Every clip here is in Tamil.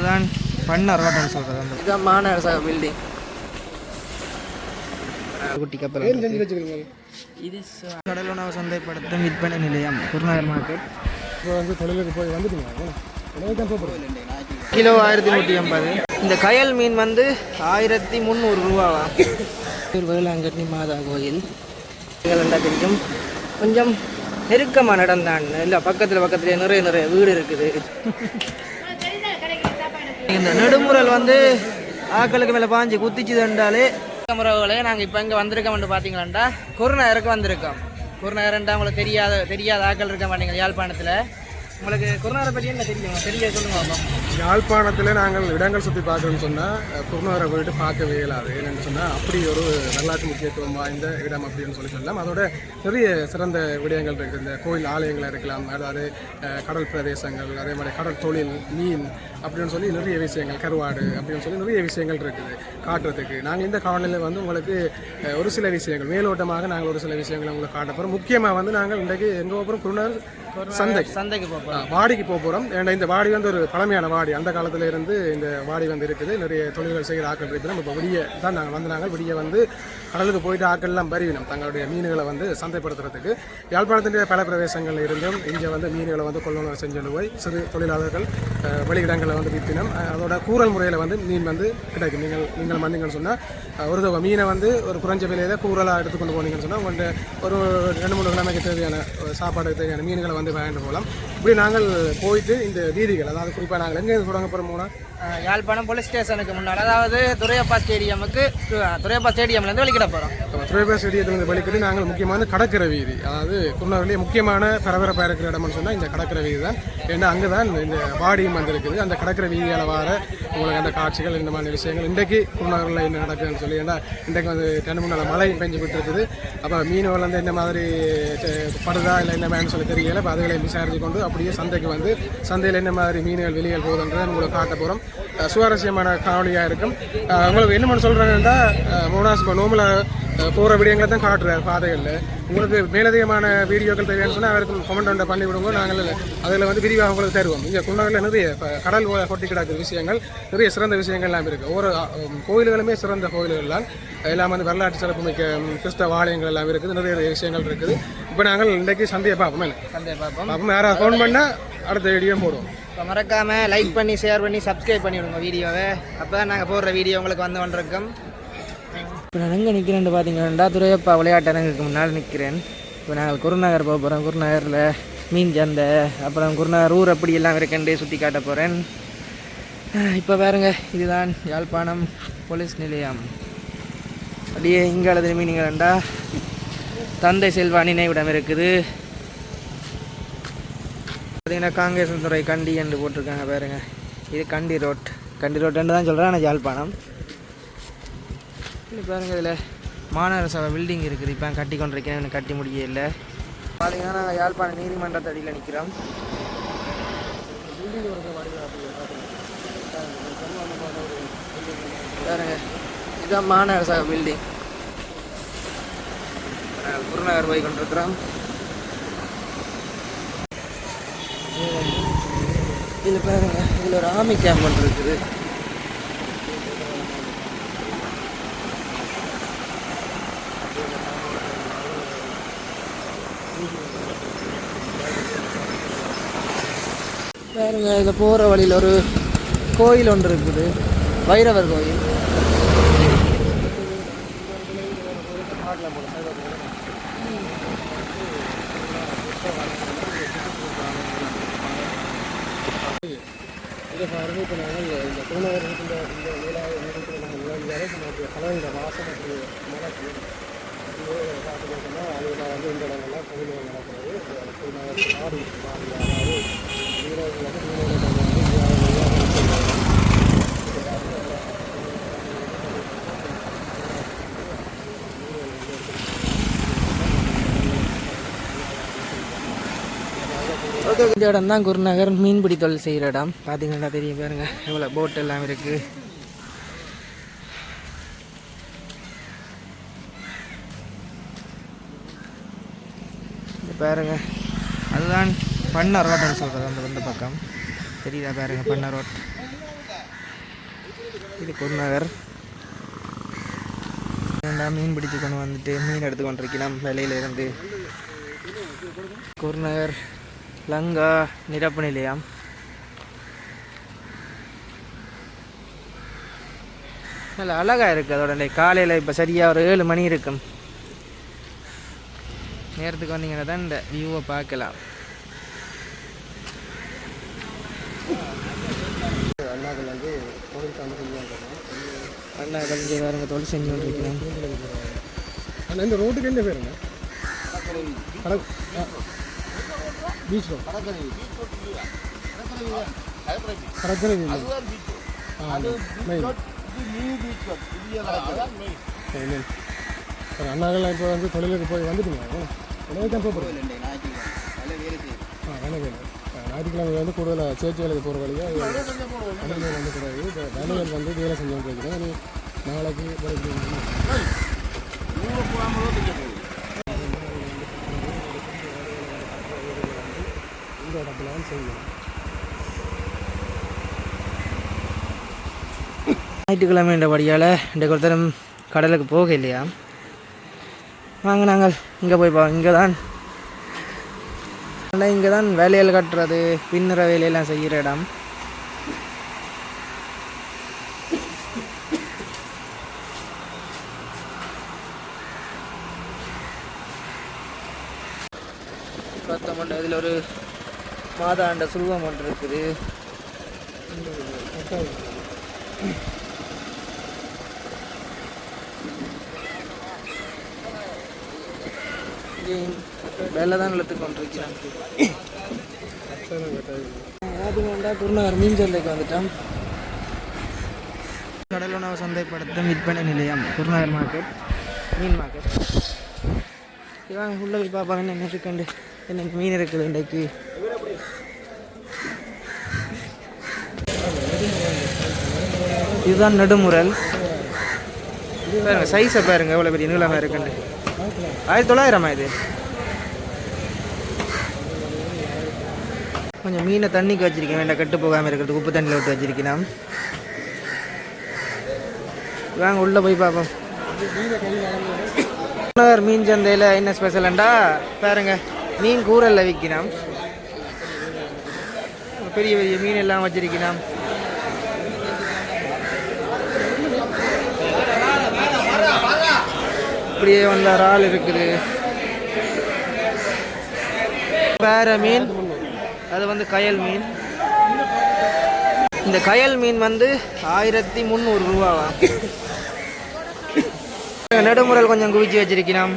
அதுதான் பண்ண ரோட்டன் சொல்கிறது அந்த இதுதான் மாநகர சபை பில்டிங் குட்டி கப்பல் இது கடலுணவு சந்தைப்படுத்தும் விற்பனை நிலையம் குருநகர் மார்க்கெட். இப்போ வந்து தொழிலுக்கு போய் வந்துட்டீங்க கிலோ ஆயிரத்தி நூற்றி ஐம்பது. இந்த கயல் மீன் வந்து ஆயிரத்தி முந்நூறு ரூபாவா? வேளாங்கண்ணி மாதா கோயில். எல்லாம் தெரியும். கொஞ்சம் நெருக்கமான இடம் தான் இல்லை பக்கத்தில் பக்கத்துலேயே நிறைய நிறைய வீடு இருக்குது. இந்த நெடுமுறல் வந்து ஆக்களுக்கு மேலே பாஞ்சு குத்திச்சு தண்டாலே முறவுகளே நாங்கள் இப்போ இங்கே வந்திருக்கோம்னு பார்த்தீங்களாண்டா குருநகருக்கு வந்திருக்கோம். குருநகர்ன்றா உங்களுக்கு தெரியாத தெரியாத ஆக்கள் இருக்க மாட்டீங்க யாழ்ப்பாணத்தில். உங்களுக்கு குருநகரை பற்றி என்ன தெரியும்? தெரிய சொல்லுங்க யாழ்ப்பாணத்தில் நாங்கள் இடங்கள் சுற்றி பார்க்கணும்னு சொன்னால் குருநகரை போயிட்டு பார்க்கவே இயலாது. என்னென்னு சொன்னால் அப்படி ஒரு வரலாற்று முக்கியத்துவம் வாய்ந்த இடம் அப்படின்னு சொல்லி சொல்லலாம். அதோட நிறைய சிறந்த விடயங்கள் இருக்குது இந்த கோயில் ஆலயங்களாக இருக்கலாம் அதாவது கடல் பிரதேசங்கள் அதே மாதிரி கடல் தொழில் மீன் அப்படின்னு சொல்லி நிறைய விஷயங்கள் கருவாடு அப்படின்னு சொல்லி நிறைய விஷயங்கள் இருக்குது காட்டுறதுக்கு. நாங்கள் இந்த காலநிலையில் வந்து உங்களுக்கு ஒரு சில விஷயங்கள் மேலோட்டமாக நாங்கள் ஒரு சில விஷயங்களை உங்களுக்கு காட்ட போகிறோம் முக்கியமாக வந்து நாங்கள் இன்றைக்கு எங்கே போகிறோம் குருநகர் சந்தை சந்தைக்கு. போப்போம் ஆ, வாடிக்கு போக போகிறோம் ஏன்னா இந்த வாடி வந்து ஒரு பழமையான வாடி. அந்த காலத்துல இருந்து இந்த வாடி வந்து இருக்குது. நிறைய தொழில்கள் செய்கிற ஆக்கள் இருக்குது. இப்போ விடிய தான் நாங்கள் வந்து நாங்கள் விடிய வந்து கடலுக்கு போயிட்டு ஆக்கள்லாம் பருவினோம் தங்களுடைய மீன்களை வந்து சந்தைப்படுத்துறதுக்கு. யாழ்ப்பாணத்தின் பல பிரதேசங்களில் இருந்தும் இங்கே வந்து மீன்களை வந்து கொள்ளுணர்வு செஞ்சுட்டு போய் சிறு தொழிலாளர்கள் வெளியிடங்களில் வந்து விற்பினோம் அதோட கூறல் முறையில் வந்து மீன் வந்து கிடைக்கும். நீங்கள் நீங்கள் வந்தீங்கன்னு சொன்னால் ஒரு தொகை மீனை வந்து ஒரு குறைஞ்ச விலையில கூறலாக எடுத்துக்கொண்டு போனீங்கன்னு சொன்னால் உங்கள்கிட்ட ஒரு ரெண்டு மூணு கிழமைக்கு தேவையான சாப்பாடுக்கு தேவையான மீன்களை வந்து வாங்கிட்டு போகலாம் இப்படி நாங்கள் போயிட்டு இந்த வீதிகள் அதாவது குறிப்பாக நாங்கள் எங்கே தொடங்க போகிறோம்னா யாழ்ப்பாணம் போலீஸ் ஸ்டேஷனுக்கு முன்னாடி அதாவது துரையப்பா ஸ்டேடியமுக்கு அஹ் துரையப்பா ஸ்டேடியம்லேருந்து வெளிக்கிட போகிறோம் துறைபேர் ஸ்டேடியத்திலிருந்து வெளிக்கிட்டு நாங்கள் முக்கியமான கடற்கரை வீதி அதாவது குருநாகரிலே முக்கியமான பரபரப்பாக இருக்கிற இடம்னு சொன்னால் இந்த கடற்கரை வீதி தான். ஏன்னா அங்கே தான் இந்த வாடியும் வந்திருக்குது அந்த கடற்கரை வீதியால் வர உங்களுக்கு அந்த காட்சிகள் இந்த மாதிரி விஷயங்கள். இன்றைக்கு குருநாகரில் என்ன நடக்குதுன்னு சொல்லி ஏன்னா இன்றைக்கு வந்து ரெண்டு மூணு நாள் மழை பெஞ்சு விட்டு இருக்குது அப்போ மீனவர்லேருந்து வந்து என்ன மாதிரி படுதா இல்லை என்ன வேணும்னு சொல்லி தெரியல. அப்போ அதுகளை விசாரித்து கொண்டு அப்படியே சந்தைக்கு வந்து சந்தையில் என்ன மாதிரி மீன்கள் வெளியில் போகுதுன்றதை உங்களுக்கு காட்ட போகிறோம் சுவாரஸ்யமான காணொலியாக இருக்கும். உங்களுக்கு என்ன பண்ண சொல்கிறாங்கன்னா மூணாசு இப்போ நோம்பில் போகிற விடயங்களை தான் காட்டுறாரு பாதைகளில். உங்களுக்கு மேலதிகமான வீடியோக்கள் தேவையான சொன்னால் அவருக்கு கமெண்ட் ஒன்றை பண்ணி விடுங்க. நாங்கள் அதில் வந்து விரிவாக உங்களுக்கு தருவோம். இங்கே குன்னகரில் நிறைய கடல் கொட்டி கிடக்கிற விஷயங்கள் நிறைய சிறந்த விஷயங்கள் எல்லாம் இருக்குது ஒவ்வொரு கோயில்களுமே சிறந்த கோயில்கள் தான் எல்லாம் வந்து வரலாற்று சிறப்பு மிக்க கிறிஸ்தவ ஆலயங்கள் எல்லாம் இருக்குது. நிறைய விஷயங்கள் இருக்குது. இப்போ நாங்கள் இன்றைக்கு சந்தையை பார்ப்போம் என்ன? சந்தை பார்ப்போம். பார்ப்போம். யாராவது ஃபோன் பண்ணால் அடுத்த வீடியோ போடுவோம். இப்போ மறக்காமல் லைக் பண்ணி ஷேர் பண்ணி சப்ஸ்கிரைப் பண்ணி விடுங்க வீடியோவை. அப்போ தான் நாங்கள் போடுற வீடியோ உங்களுக்கு வந்து கொண்டிருக்கோம் இப்போ நான் எங்கே நிற்கிறேன்னு பார்த்தீங்கன்னா துரையப்பா விளையாட்டு அரங்குக்கு முன்னால் நிற்கிறேன் இப்போ நாங்கள் குருநகர் போக போகிறோம் குருநகரில் மீன் சந்தை அப்புறம் குருநகர் ஊர் அப்படி எல்லாம் இருக்குன்னு சுற்றி காட்ட போகிறேன் இப்போ பாருங்க இதுதான் யாழ்ப்பாணம் போலீஸ் நிலையம். அப்படியே இங்கே அல்லது தந்தை செல்வா நினைவிடம் இருக்குது. பார்த்தீங்கன்னா காங்கேசன் துறை கண்டி என்று போட்டிருக்காங்க பாருங்க. இது கண்டி ரோட். கண்டி ரோட்டுன்னு தான் சொல்கிறேன் ஆனால் யாழ்ப்பாணம். இது பாருங்க இதில் மாநகர சபை பில்டிங் இருக்குது. இப்போ கட்டி கொண்டிருக்கேன் எனக்கு கட்டி முடியல பார்த்தீங்கன்னா நாங்கள் யாழ்ப்பாணம் நீதிமன்றத்து அடியில் நிற்கிறோம் பாருங்க இதுதான் மாநகர சபை பில்டிங் நாங்கள் குருநகர் போய் கொண்டிருக்கிறோம். இதில் பாருங்க இதில் ஒரு ஆமி கேம்ப் ஒன்று இருக்குது. பாருங்க இதில் போகிற வழியில் ஒரு கோயில் ஒன்று இருக்குது. வைரவர் கோயில். இதை பாருங்க நாங்கள் இந்த குருநகர் இருக்கின்ற இந்த ஏழாவது நேரத்தில் நாங்கள் நுழைஞ்சாலே வாசம் அப்படி மழை பார்த்துக்கிட்டோம்னா அதில் வந்து இந்த இடங்கள்லாம் கோயில்கள் நடக்கிறது குருநகர் மாறி மாறி அதாவது வீரர்கள் வந்து ஓகே இந்த இடம் தான் குருநகர். மீன்பிடி தொழில் செய்கிற இடம். பார்த்தீங்கன்னா தெரியும் பாருங்க. எவ்வளோ போட் எல்லாம் இருக்குது பாருங்க. அதுதான் பண்ண ரோட்னு சொல்கிறது அந்த இந்த பக்கம். தெரியுதா பாருங்க பண்ண ரோட்? இது குருநகர். மீன் பிடிச்சு கொண்டு வந்துட்டு மீன் எடுத்து கொண்டிருக்கலாம் வேலையில இருந்து குருநகர். லங்கா நிரப்பு நிலையம் நல்ல அழகாக இருக்குது அதோட காலையில் இப்போ சரியாக ஒரு ஏழு மணி இருக்கும். நேரத்துக்கு வந்தீங்கன்னா தான் இந்த வியூவை பார்க்கலாம். அண்ணாக்கள் வந்து கோவில் அண்ணா தொழில் செஞ்சு கொண்டிருக்கிறேன் அண்ணா இந்த ரோட்டுக்கு என்ன பேருங்க பீச் ரோட் கடற்கரை ஆ மெயின் சரி, அண்ணாக்கள்லாம் இப்போ வந்து தொழிலுக்கு போய் வந்துட்டுங்க உடனே தான் போகிறோம் ஆ வேலை வேலை ஞாயிற்றுக்கிழமை வந்து கூடுதலாக சேர்ச்சி வேலைக்கு போகிற வழியாக வேலைகள் வந்து கூடாது. இப்போ வேலைகள் வந்து வேலை செஞ்சு இருக்கிறேன் நீ நாளைக்கு வேலைக்கு இந்த இடத்துல தான் செய்யணும். ஞாயிற்றுக்கிழமைன்றபடியால் இன்றைக்கு ஒருத்தரும் கடலுக்கு போக இல்லையா? வாங்க நாங்கள் இங்கே போய் பா இங்கே தான் ஆனால் இங்கே தான் வேலையில் கட்டுறது பின்னுற வேலையெல்லாம் செய்கிற இடம். பார்த்தோம்னா இதில் ஒரு மாதாண்ட சுருவம் ஒன்று இருக்குது. வேலை தான் அது வேண்டாம் குருநகர் மீன் சந்தைக்கு வந்துட்டோம். கடல் உணவு சந்தைப்படுத்தும் விற்பனை நிலையம் குருநகர் மார்க்கெட் மீன் மார்க்கெட் இதான் உள்ள போய் பார்ப்பாங்க என்ன இருக்குண்டு என்ன மீன் இருக்குது இன்றைக்கு. இதுதான் நடுமுறல். பாருங்க சைஸை பாருங்க எவ்வளோ பெரிய நீளமாக இருக்குன்னு. ஆயிரத்தி தொள்ளாயிரமா இது? கொஞ்சம் மீனை தண்ணிக்கு வச்சிருக்கேன். வேண்டாம் கெட்டு போகாமல் இருக்கிறதுக்கு உப்பு தண்ணியில் விட்டு வச்சிருக்கேன் வாங்க உள்ளே போய் பார்ப்போம். நகர் மீன் சந்தையில் என்ன ஸ்பெஷலண்டா பாருங்க மீன் கூரல்ல விற்கிறோம் பெரிய பெரிய மீன் எல்லாம் வச்சிருக்கிறோம் அப்படியே வந்த இறால் இருக்குது. வேற மீன். அது வந்து கயல் மீன். இந்த கயல் மீன் வந்து ஆயிரத்தி முந்நூறு ரூபாவா? நெடுமுறல் கொஞ்சம் குவிச்சு வச்சிருக்கிறோம்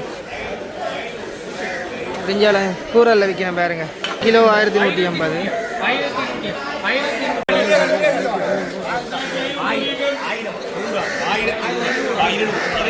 பிஞ்சால கூரல்ல விற்கிறேன் பாருங்க. கிலோ ஆயிரத்தி நூற்றி ஐம்பது.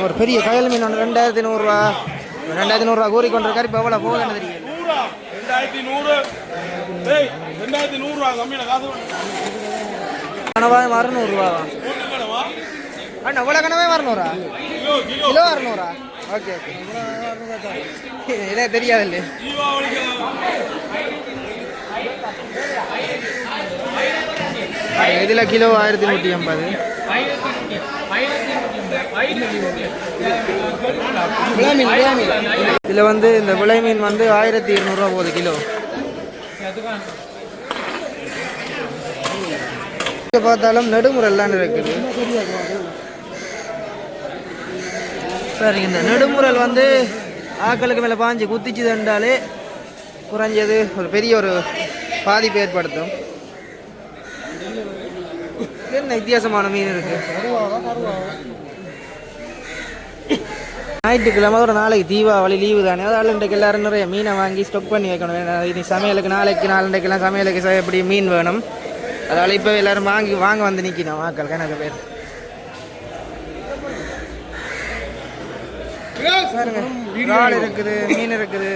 ஒரு பெரிய கயல் மீன் ஒன்று ரெண்டாயிரத்தி நூறுரூவா ரெண்டாயிரத்தி நூறுரூவா கூறி கொண்டிருக்காரு இப்போ எவ்வளோ போகுதுன்னு தெரியும் ரெண்டாயிரத்தி நூறு ரெண்டாயிரத்தி நூறுரூவா கம்மியான காசு கனவா அறுநூறுவாவா அண்ணா இவ்வளோ கனவே அறுநூறா? கிலோ அறுநூறா? Okay okay. இதே தெரியாது இல்லையா இதில் கிலோ ஆயிரத்தி நூற்றி ஐம்பது இதில் வந்து இந்த விலை மீன் வந்து ஆயிரத்தி இருநூறுவா போகுது கிலோ. பார்த்தாலும் நெடுமுறல்லாம் இருக்குது. சரி இந்த நெடுமுறல் வந்து ஆக்களுக்கு மேலே பாஞ்சு குத்திச்சு தண்டாலே குறைஞ்சது ஒரு பெரிய ஒரு பாதிப்பு ஏற்படுத்தும். என்ன வித்தியாசமான மீன் இருக்குது ஞாயிற்றுக்கிழமை ஒரு நாளைக்கு தீபாவளி லீவு தானே. அதால் இன்றைக்கு எல்லாரும் நிறைய மீனை வாங்கி ஸ்டொக் பண்ணி வைக்கணும். இனி சமையலுக்கு நாளைக்கு நாலண்டைக்கெல்லாம் சமையலுக்கு எப்படி மீன் வேணும்? அதால் இப்போ எல்லாரும் வாங்கி வாங்க வந்து நிற்கணும் வாக்கள் கணக்கு பேர். இறால் இருக்குது மீன் இருக்குது.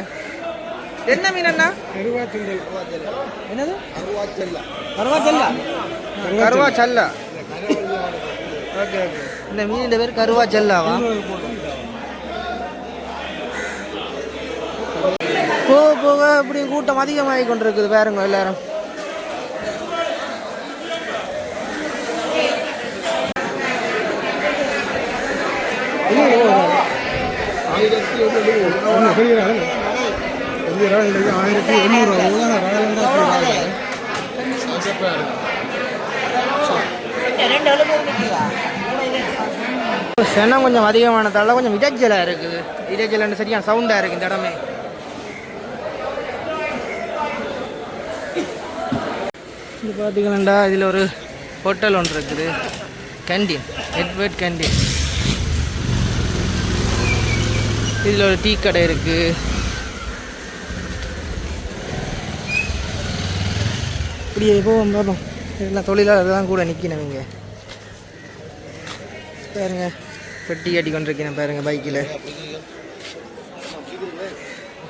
என்ன மீன் அண்ணா? என்னது? கருவா செல்லா ஓகே ஓகே. இந்த மீனின் பேர் கருவா போக போக இப்படி கூட்டம் அதிகமாகி கொண்டிருக்குது பாருங்க எல்லாரும் ஆயிரத்தி எண்ணூறு சென்னம் கொஞ்சம் அதிகமானதால கொஞ்சம் இடைச்சலாக இருக்குது இடைச்சலன்னு சரியான சவுண்டாக இருக்குது இந்த இடமே இது பார்த்தீங்கன்னா இதில் ஒரு ஹோட்டல் ஒன்று இருக்குது. கேண்டீன் எட்வர்ட் கேண்டீன் இதில் ஒரு டீ கடை இருக்குது இப்படியே போவோம் வந்தாலும் எல்லாம் தொழிலாளர் தான் கூட நிற்கணும் இங்கே. பாருங்க பெட்டி அடி கொண்டிருக்கேன் பாருங்க பைக்கில்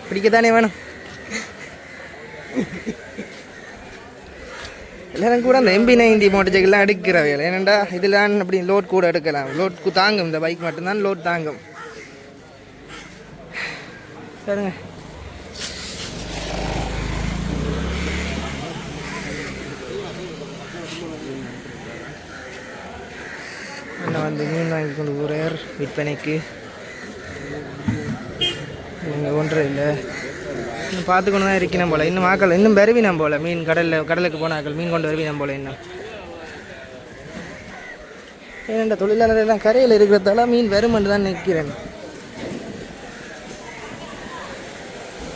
பிடிக்கத்தானே வேணும்? எல்லாரும் கூட அந்த எம்பி நைன்டி மோட்டர் சைக்கிள்லாம் எடுக்கிறவையில் ஏனண்டா இதெல்லாம் அப்படி லோட் கூட எடுக்கலாம். லோட் தாங்கும். இந்த பைக் மட்டும்தான் லோட் தாங்கும். சரிங்க அண்ணா வந்து மீன் வாங்கி கொண்டு போகிறார் விற்பனைக்கு. இங்கே ஒன்றும் இல்லை. இன்னும் பார்த்துக்கணும் தான் இருக்கணும் போல. இன்னும் ஆக்கள் இன்னும் வருவினம் போல. மீன் கடலில் கடலுக்கு போன ஆக்கள் மீன் கொண்டு வருவினம் போல இன்னும். ஏனென்ற தொழிலாளர் எல்லாம் கரையில் இருக்கிறதால மீன் வருமென்று தான் நிற்கிறேன்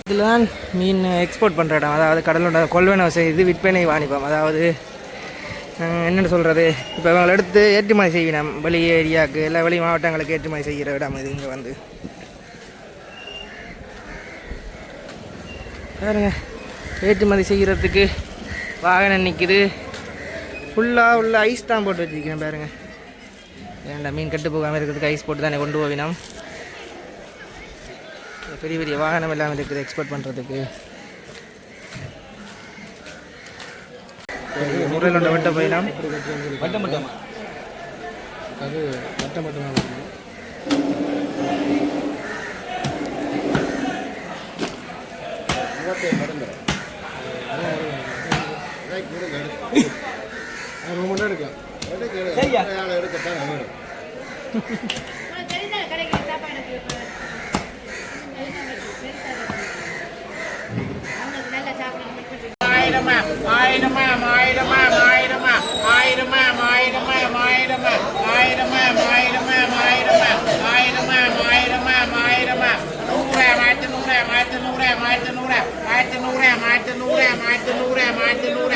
இதில் தான் மீன் எக்ஸ்போர்ட் பண்ணுற இடம். அதாவது கடலோட கொள்வனை செய்து விற்பனை வாணிபம். அதாவது என்னென்னு சொல்கிறது இப்போ இவங்களை எடுத்து ஏற்றுமதி செய்வினம். வெளி ஏரியாவுக்கு எல்லா வெளி மாவட்டங்களுக்கு ஏற்றுமதி செய்கிற இடம் இது இங்கே வந்து. பாருங்க ஏற்றுமதி செய்கிறதுக்கு வாகனம் நிற்கிது ஃபுல்லாக உள்ள ஐஸ் தான் போட்டு வச்சுருக்கேன் பாருங்கள் ஏன்டா மீன் கட்டு போகாமல் இருக்கிறதுக்கு ஐஸ் போட்டு தானே கொண்டு போவினோம் பெரிய பெரிய வாகனம் எல்லாம் இருக்குது எக்ஸ்போர்ட் பண்ணுறதுக்கு முறையில் உள்ள வெட்ட போயினோம் அது மட்ட மட்டமாக ரொம்ப நேரம் எடுக்கலாம் எடுக்கத்தான் வேணும் மாட்டு நூறு மாட்டு நூறு மாட்டு நூறு மாட்டு நூறு மாட்டு நூறு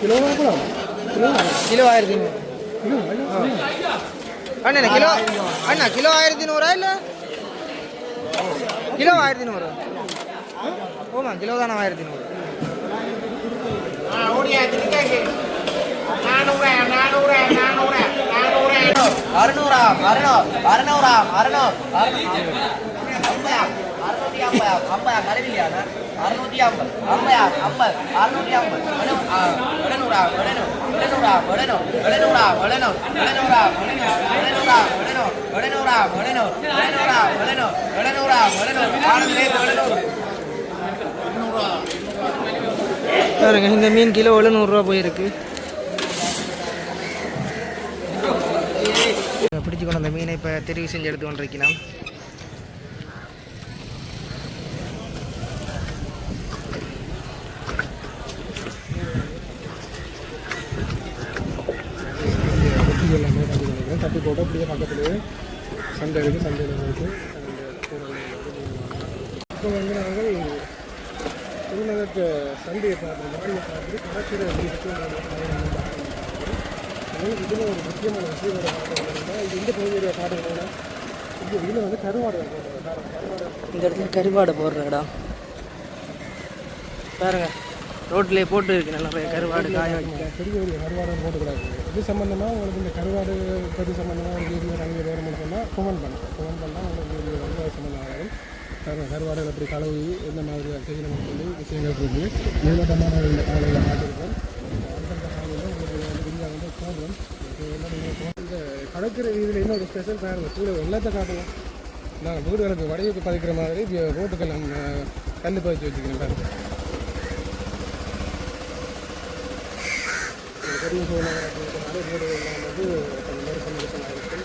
கிலோவா கூட கிலோ ஆயிரத்தி நூறு அண்ணா கிலோ அண்ணா கிலோ ஆயிரத்தி நூறா இல்லை கிலோ ஆயிரத்தி நூறு ஓமா கிலோ தானே ஆயிரத்தி நூறு ஓடியா திருக்காங்க நானூறு நானூறு நானூறு நானூறு அறுநூறா அறுநூறு அறுநூறா அறுநூறு ஐம்பதா அறுநூத்தி ஐம்பதா ஐம்பதா கருவில்லையா அறுநூத்தி ஐம்பது ஐம்பதா ஐம்பது அறுநூத்தி ஐம்பது எழுநூறா எழுநூறு எழுநூறா எழுநூறு எழுநூறா எழுநூறு எழுநூறா எழுநூறா எழுநூறு எழுநூறா எழுநூறு எழுநூறா எழுநூறு எழுநூறா எழுநூறு ஆனந்தே எழுநூறு பாருங்க இந்த மீன் கிலோ எழுநூறுரூவா போயிருக்கு பிடிச்சு கொண்டு அந்த மீனை இப்போ தெரிவு செஞ்சு எடுத்து கொண்டிருக்கிறோம் சட்டி போட்டு அப்படியே பக்கத்துலேயே சண்டை இருக்குது. சந்தையில் இருக்குது இப்போ வந்து நாங்கள் திருநகருக்கு சந்தையை பார்க்குறோம் மாநில பார்க்குறது கலாச்சார இதுவும் ஒரு முக்கியமான விஷயம். இது எந்த பகுதியுடைய பாடுகள்னா இந்த இதில் வந்து கருவாடு இந்த இடத்துல கருவாடை போடுற இடம் பாருங்கள் ரோட்லேயே போட்டு இருக்கு நிறைய கருவாடு காய வைக்க. பெரிய பெரிய கருவாடு போட்டுக்கூடாது இது சம்மந்தமாக உங்களுக்கு இந்த கருவாடு உற்பத்தி சம்மந்தமாக ஒரு வீடியோ நாங்கள் வேறு சொன்னால் புவன் பண்ணலாம். கமெண்ட் பண்ணால் உங்களுக்கு வீடியோ வந்து அது கருவாடுகள் அப்படி கழுவி எந்த மாதிரி செய்யணும் சொல்லி விஷயங்கள் இருக்குது மேலோட்டமான இந்த காலையில் மாட்டிருக்கோம். அந்தந்த காலையில் உங்களுக்கு வந்து வந்து போடுறோம் இது இந்த வீதியில் இன்னொரு ஸ்பெஷல் பாருங்கள் கூட வெள்ளத்தை காட்டுவோம் நான் வீடுகளுக்கு வடையுக்கு பதிக்கிற மாதிரி ரோட்டுக்கு நம்ம கல் பதிச்சு வச்சுக்கிறேன் பெரிய சோழநகர் அப்படின்றனால வீடு எல்லாம் வந்து கொஞ்சம் நெருக்கம் நெருக்கமாக இருக்குது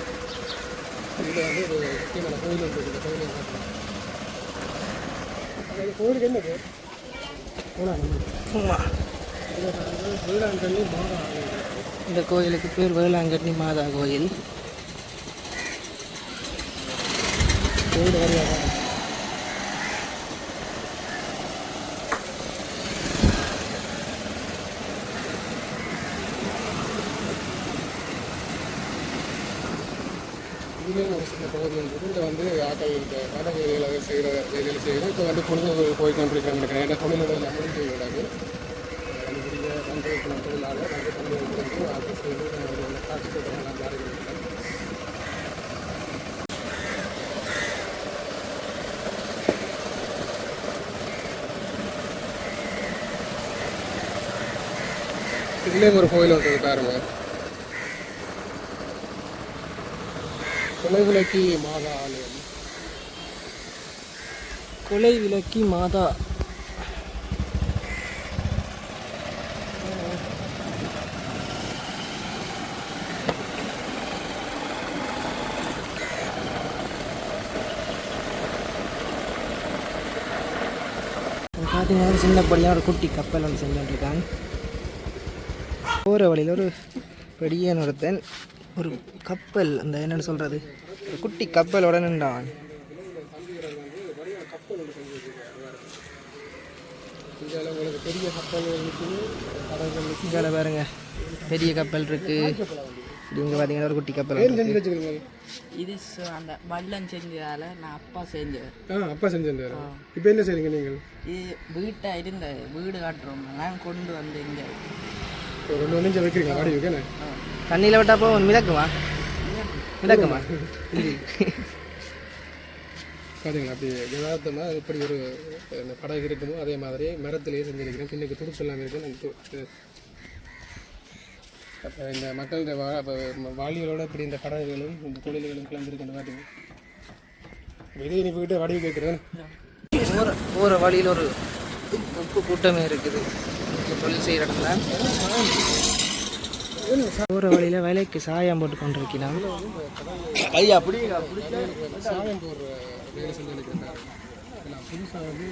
இதில் வந்து ஒரு முக்கியமான கோயில் இருக்குது இந்த கோயிலை காட்டலாம் அந்த கோயிலுக்கு என்ன பேர் வேளாங்கண்ணி சும்மா மாதா இந்த கோயிலுக்கு பேர் வேளாங்கண்ணி மாதா கோயில். கோயில் வரையாக கவர்மெண்ட் வந்து இதில் வந்து ஆக்கள் வேலைகளை செய்கிற வேலைகள் செய்கிறது இப்போ வந்து பொழுது போய் நினைக்கிறேன். ஏன்னா தொழில்நுட்பம் அமல் செய்கிறாங்க அதுக்குரிய வந்து தொழிலாளர் வந்து கொண்டு ஆட்கள் செய்து காட்சி போட்டவங்களாம் மாறிவிட்டாங்க இதுலேயும் ஒரு கோயில் ஒன்று இருக்கு கொலைவிலக்கி மாதா ஆலயம். கொலை விளக்கி மாதா பார்த்தீங்கன்னா சின்னப்படியாக ஒரு குட்டி கப்பல் ஒன்று செஞ்சுட்டுருக்காங்க போகிற வழியில் ஒரு பெரிய ஒருத்தன் ஒரு கப்பல் அந்த என்னென்னு சொல்கிறது ஒரு குட்டி கப்பலோட நின்றான் இதில் உங்களுக்கு பெரிய கப்பல் இருக்குது பாருங்க. பெரிய கப்பல் இருக்கு. இங்கே பார்த்தீங்கன்னா ஒரு குட்டி கப்பல் இது அந்த வல்லம் செஞ்சதால நான் அப்பா செஞ்சேன் ஆ அப்பா செஞ்சிருந்தாரு. இப்போ என்ன செய்றீங்க நீங்கள்? இது வீட்டை இருந்த வீடு காட்டுறோம். நான் கொண்டு வந்து இங்கே. ஒரு ரெண்டு ஒன்று இங்கே வைக்கிறீங்க வாடி வைக்கணே தண்ணியில் விட்டா போ மிதக்குமா? மிதக்குமா? பார்த்தீங்களா அப்படி யதார்த்தமாக இப்படி ஒரு படகு இருக்குமோ அதே மாதிரி மரத்திலேயே செஞ்சிருக்கிறேன். பின்னுக்கு துடுப்பு எல்லாம் இருக்கு நான் இந்த மக்களுடைய வா அப்ப வாழிகளோட இப்படி இந்த படகுகளும் இந்த தொழில்களும் பார்த்தீங்க இதே நீ போயிட்டு வடிவு கேட்குறேன் போகிற போகிற வழியில் ஒரு உப்பு கூட்டமே இருக்குது. தொழில் செய்கிற இடத்துல. போகிற வழியில் விலைக்கு சாயம் போட்டு கொண்டிருக்கிறான். சாயம் போடுற வேலை புதுசாக வந்து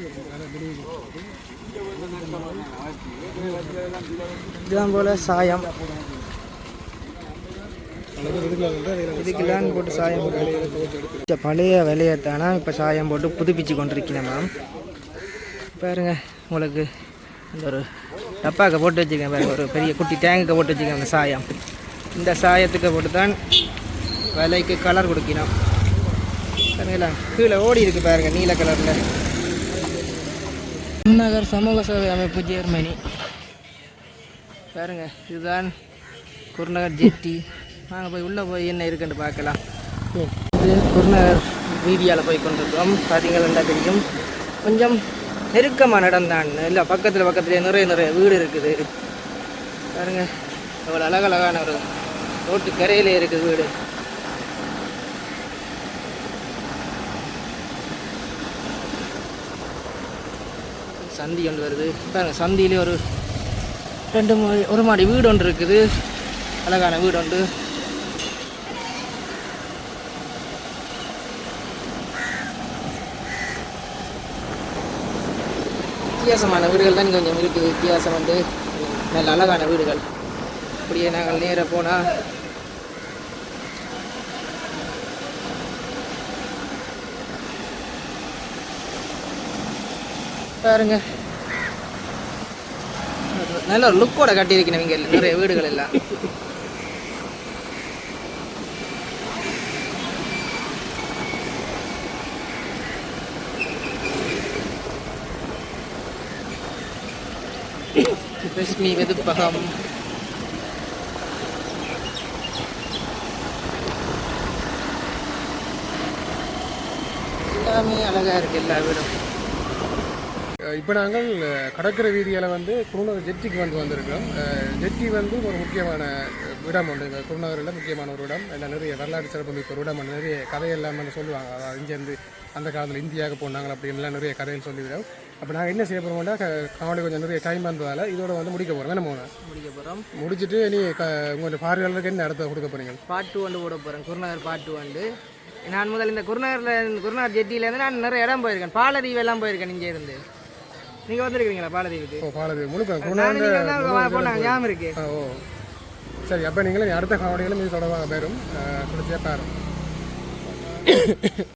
இதுதான் போல் சாயம். இதுக்கெல்லாம் போட்டு சாயம் போட்டு பழைய விலையத்தானா இப்போ சாயம் போட்டு புதுப்பிச்சு கொண்டிருக்கிறேன் மேம் பாருங்க உங்களுக்கு அந்த ஒரு டப்பாக்க போட்டு வச்சுக்கேன் பாருங்க ஒரு பெரிய குட்டி டேங்குக்கு போட்டு வச்சுக்கேன் அந்த சாயம். இந்த சாயத்துக்கு போட்டு தான் விலைக்கு கலர் கொடுக்கணும். சரிங்களா கீழே ஓடி இருக்கு பாருங்க நீல கலரில் முன்னகர் சமூக சேவை அமைப்பு ஜெர்மனி பாருங்க இதுதான் குருநகர் ஜெட்டி. நாங்கள் போய் உள்ளே போய் என்ன இருக்குன்னு பார்க்கலாம். இது குருநகர் வீதியால் போய் கொண்டிருக்கோம் பார்த்தீங்கன்னா தெரியும். கொஞ்சம் நெருக்கமாக நடந்தான். இல்லை பக்கத்தில் பக்கத்துலேயே நிறைய நிறைய வீடு இருக்குது. பாருங்க அவ்வளோ அழகழகான ஒரு ரோட்டு கரையிலே இருக்குது வீடு. சந்தி ஒன்று வருது. பாருங்க சந்தியிலே ஒரு ரெண்டு மாடி ஒரு மாடி வீடு ஒன்று இருக்குது. அழகான வீடு ஒன்று. வித்தியாசமான வீடுகள் தான் கொஞ்சம் இருக்குது வித்தியாசம் வந்து நல்ல அழகான வீடுகள். அப்படியே நாங்கள் நேராக போனால் பாருங்க. நல்ல ஒரு லுக்கோட கட்டியிருக்கணும் இங்கே நிறைய வீடுகள் எல்லாம். ரஷ்மி வெதுப்பகம் எல்லாமே அழகாக இருக்கு எல்லா வீடும். இப்போ நாங்கள் கடற்கரை வீதியால் வந்து குருநகர் ஜெட்டிக்கு வந்து வந்திருக்கோம் ஜெட்டி வந்து ஒரு முக்கியமான இடம் உண்டு. இங்கே குருநகரில் முக்கியமான ஒரு இடம் இல்லை நிறைய வரலாற்று சிறப்பு மிக்க ஒரு இடம் நிறைய கதையெல்லாம் சொல்லுவாங்க. இங்கேருந்து அந்த காலத்தில் இந்தியாவுக்கு போனாங்க அப்படின்லாம் நிறைய கதைகள் சொல்லிவிடும். அப்போ நாங்கள் என்ன செய்ய போகிறோம்னா காவடி கொஞ்சம் நிறைய டைம் வந்ததால் இதோட வந்து முடிக்க போகிறோம் என்ன போனோம் முடிக்க போகிறோம் முடிச்சுட்டு நீ உங்களோட பார்வையாளருக்கு என்ன இடத்த கொடுக்க போகிறீங்க பாட்டு ஒன்று போட போகிறேன் குருநகர் பாட்டு வந்து. நான் முதல்ல இந்த குருநகரில் குருநகர் ஜெட்டியிலேருந்து நான் நிறைய இடம் போயிருக்கேன். பாலதீவு எல்லாம் போயிருக்கேன் இங்கே இருந்து. நீங்கள் வந்திருக்கிறீங்களா பாலதீவுக்கு? இப்போ பாலது முழுக்க குருநகர் போனாங்க. ஞாபகம் இருக்கு. ஓ. சரி அப்போ நீங்களும் அடுத்த காவடிகளும் இது தொடர்பாக பேரும் பிடிச்சே பாரு